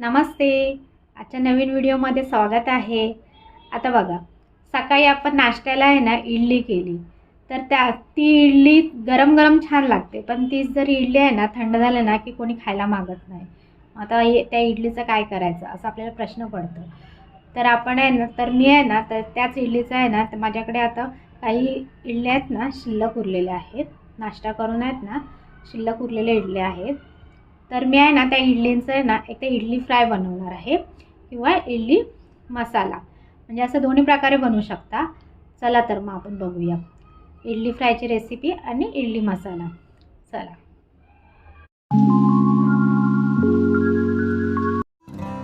नमस्ते. आजच्या नवीन व्हिडिओमध्ये स्वागत आहे. आता बघा सकाळी आपण नाश्त्याला आहे ना इडली केली. तर त्या ती इडली गरम गरम छान लागते. पण तीच जर इडली आहे ना थंड झालं ना की कोणी खायला मागत नाही. आता त्या इडलीचं काय करायचं असं आपल्याला प्रश्न पडतो. तर आपण आहे ना तर मी आहे ना तर त्याच इडलीचं आहे ना तर माझ्याकडे आता काही इडल्या आहेत ना शिल्लक उरलेल्या आहेत. नाश्ता करून आहेत ना शिल्लक उरलेल्या इडल्या आहेत. तर मी आहे ना त्या इडलींचं आहे ना एक तर इडली फ्राय बनवणार आहे किंवा इडली मसाला. म्हणजे असं दोन्ही प्रकारे बनवू शकता. चला तर मग आपण बघूया. इडली फ्रायची रेसिपी आणि इडली मसाला. चला.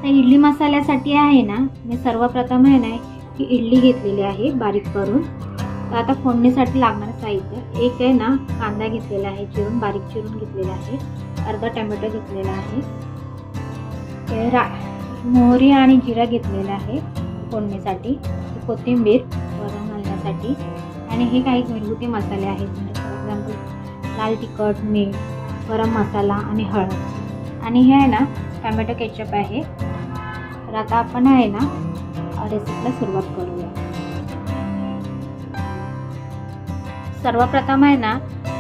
तर इडली मसाल्यासाठी आहे ना मी सर्वप्रथम आहे ना की इडली घेतलेली आहे बारीक करून. तर आता फोडणीसाठी लागणारं साहित्य एक आहे ना कांदा घेतलेला आहे चिरून बारीक चिरून घेतलेला आहे. अर्धा टमॅटो घेतलेला आहे. ते रा मोहरी आणि जिरा घेतलेला आहे फोडणीसाठी. कोथिंबीर वरण घालण्यासाठी आणि हे काही घरगुती मसाले आहेत. म्हणजे फॉर एक्झाम्पल लाल तिखट मीठ गरम मसाला आणि हळद. आणि हे आहे ना टमॅटो केचप आहे. तर आता आपण आहे ना रेसिपीला सुरुवात करूया. सर्वप्रथम आहे ना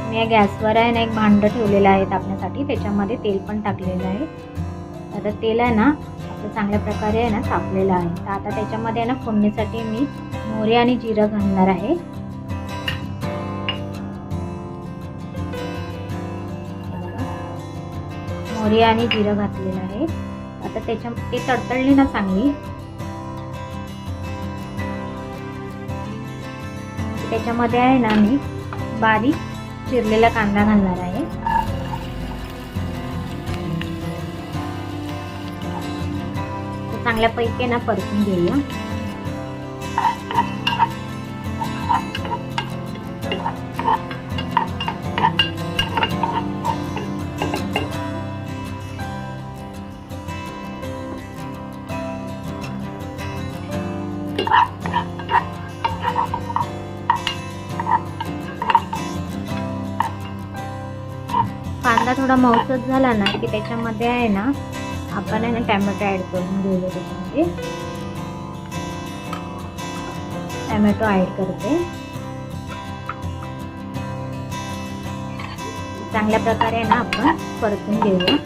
मी या गॅसवर आहे ना एक भांडं ठेवलेलं आहे तापण्यासाठी त्याच्यामध्ये तेल पण टाकलेलं आहे. आता तेल आहे ना आपलं चांगल्या प्रकारे आहे ना तापलेलं आहे. तर आता त्याच्यामध्ये आहे ना फोडणीसाठी मी मोहरी आणि जिरं घालणार आहे. मोहरी आणि जिरं घातलेलं आहे. आता त्याच्या ते तडतडली ना चांगली. त्याच्यामध्ये आहे ना मी बारीक चिरलेला कांदा घालणार आहे. चांगल्यापैकी ना परतून घेऊया. थोडा मऊसच झाला ना की त्याच्यामध्ये आहे ना आपण आहे ना टॅमॅटो ॲड करून घेऊया त्याच्यामध्ये. टॅमॅटो ॲड करते. चांगल्या प्रकारे आहे ना आपण परतून घेऊया.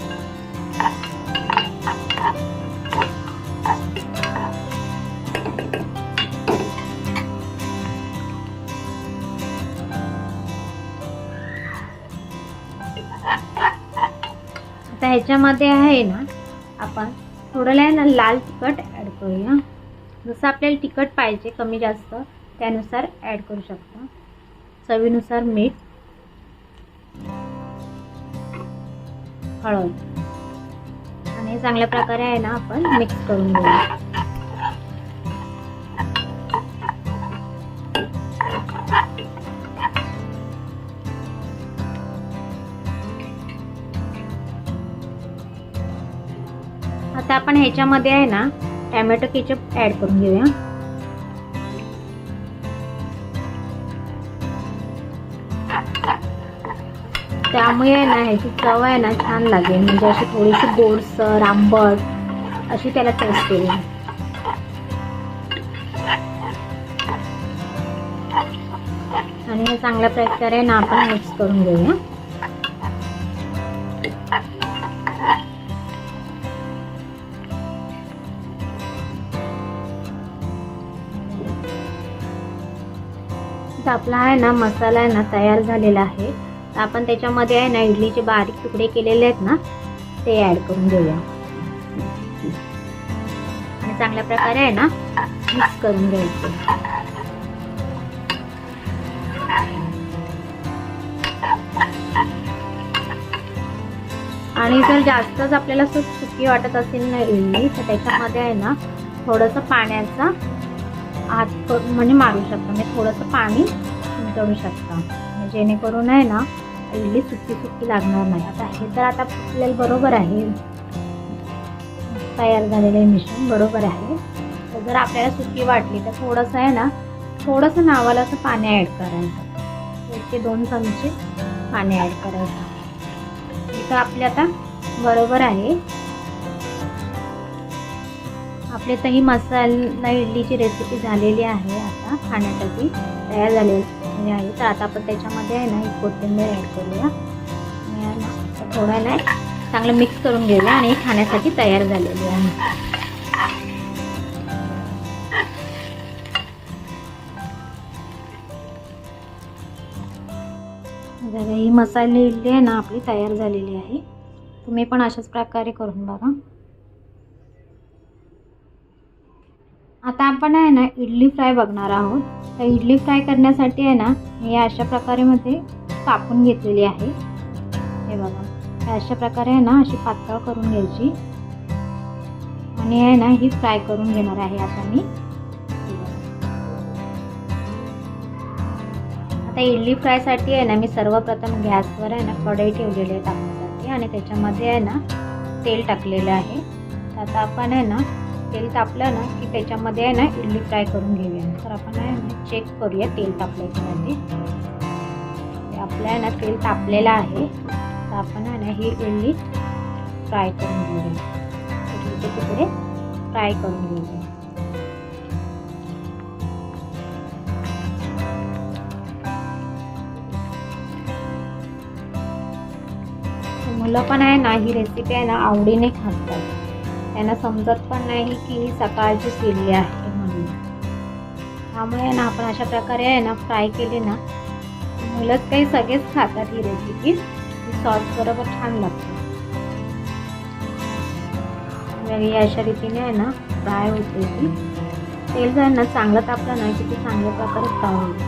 ह्याच्यामध्ये आहे ना आपण थोडंला आहे ना लाल तिखट ॲड करूया. जसं आपल्याला तिखट पाहिजे कमी जास्त त्यानुसार ॲड करू शकता. चवीनुसार मीठ हळद. आणि चांगल्या प्रकारे आहे ना आपण मिक्स करून घेऊया. आता आपण ह्याच्यामध्ये आहे ना टॅमॅटो केचप ॲड करून घेऊया. त्यामुळे आहे ना ह्याची चव आहे ना छान लागेल. म्हणजे अशी थोडीशी गोडसर आंबट अशी त्याला टेस्ट येईल. आणि हे चांगल्या प्रकारे ना आपण मिक्स करून घेऊया. तर आपला आहे ना मसाला आहे ना तयार झालेला आहे. तर आपण त्याच्यामध्ये आहे ना इडलीचे बारीक तुकडे केलेले आहेत ना ते ॲड करून घेऊया. आणि चांगल्या प्रकारे आहे ना मिक्स करून घ्यायचे. आणि जर जास्तच आपल्याला सुकी वाटत असेल ना इडली तर त्याच्यामध्ये आहे ना थोडंसं पाण्याचा आत करून म्हणजे मारू शकता. म्हणजे थोडंसं पाणी शिंपडू शकता. म्हणजे जेणेकरून आहे ना इडली सुकी सुकी लागणार नाही. आता हे तर आता आपल्याला बरोबर आहे. तयार झालेलं आहे मिश्रण बरोबर आहे. तर जर आपल्याला सुकी वाटली तर थोडंसं आहे ना थोडंसं नावाला असं पाणी ॲड करायचं. एक ते दोन चमचे पाणी ॲड करायचं. इथं आपले आता बरोबर आहे. आपले तर ही मसाला इडलीची रेसिपी झालेली आहे आता खाण्यासाठी तयार झालेली आहे. तर आता आपण त्याच्यामध्ये आहे ना ही कोथिंबीर ॲड करूया. आणि ना थोडं ना चांगलं मिक्स करून घेऊया आणि खाण्यासाठी तयार झालेली आहे. ही मसाले इडली आहे ना आपली तयार झालेली आहे. तुम्ही पण अशाच प्रकारे करून बघा. आता आपण आहे ना इडली फ्राय बघणार आहोत. तर इडली फ्राय करण्यासाठी आहे ना मी अशा प्रकारे मध्ये कापून घेतलेली आहे. हे बघा. अशा प्रकारे आहे ना अशी पातळ करून घ्यायची. आणि आहे ना ही फ्राय करून घेणार आहे आता मी. आता इडली फ्रायसाठी आहे ना मी सर्वप्रथम गॅसवर आहे ना कढई ठेवलेली आहे टाकण्यासाठी आणि त्याच्यामध्ये आहे ना तेल टाकलेलं आहे. तर आता आपण आहे ना तेल तापलं ना की त्याच्यामध्ये आहे ना इडली फ्राय करून घेऊया. तर आपण आहे ना चेक करूया तेल तापलं की ते आपलं आहे ना तेल तापलेलं आहे. तर आपण आहे ना ही इडली फ्राय करून घेऊया. इडलीचे तुकडे फ्राय करून घेऊया. मुलं पण आहे ना ही रेसिपी आहे ना आवडीने खातात. त्यांना समजत पण नाही की ही सकाळची इडली आहे म्हणून. त्यामुळे ना आपण अशा प्रकारे आहे ना फ्राय केली ना मुलंच काही सगळेच खातात ही रेसिपी ही सॉस बरोबर छान लागते. अशा रीतीने आहे ना फ्राय होते ती. तेल जर ना चांगलं तापलं ना की ती चांगल्या प्रकारे फ्राय होईल.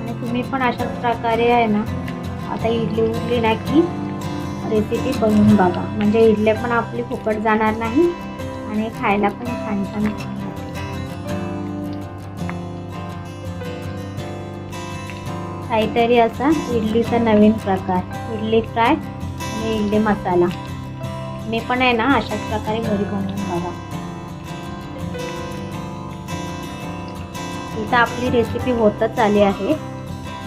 आणि तुम्ही पण अशाच प्रकारे आहे ना आता इडली उरली नाही की रेसिपी बनवून बघा. म्हणजे इडल्या पण आपली फुकट जाणार नाही आणि खायला पण छान छान काहीतरी असा इडलीचा नवीन प्रकार. इडली फ्राय आणि इडली मसाला. मी पण आहे ना अशाच प्रकारे घरी बनवून बघा. इथं आपली रेसिपी होतच आली आहे.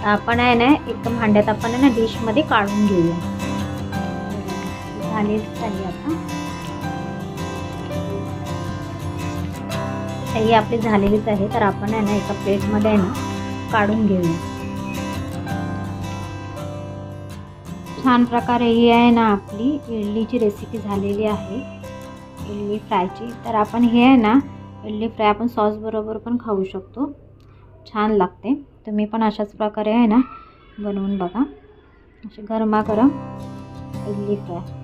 आपण आहे ना एक भांड्यात आपण आहे ना डिशमध्ये काढून घेऊया. झाली झाली आता. ही आपली झालेलीच आहे तर आपण आहे ना एका प्लेटमध्ये आहे ना काढून घेऊया. छान प्रकारे ही आहे ना आपली इडलीची रेसिपी झालेली आहे. इडली फ्रायची तर आपण हे आहे ना इडली फ्राय आपण सॉसबरोबर पण खाऊ शकतो. छान लागते. तुम्ही पण अशाच प्रकारे आहे ना बनवून बघा. असे गरमागरम इडली फ्राय.